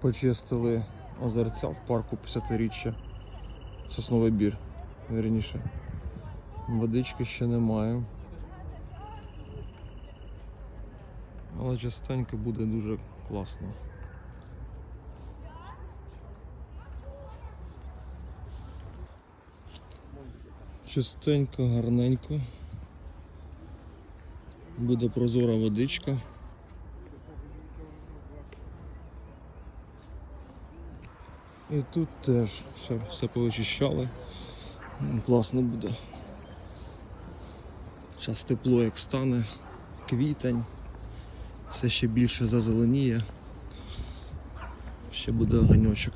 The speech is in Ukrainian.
Почистили озерця в парку 50-річчя. Сосновий бір, вірніше. Водички ще немає. Але частенько буде дуже класно. Чистенько, гарненько. Буде прозора водичка. І тут теж все, все повичищали. Класно буде. Зараз тепло як стане, квітень, все ще більше зазеленіє. Ще буде огоньочок.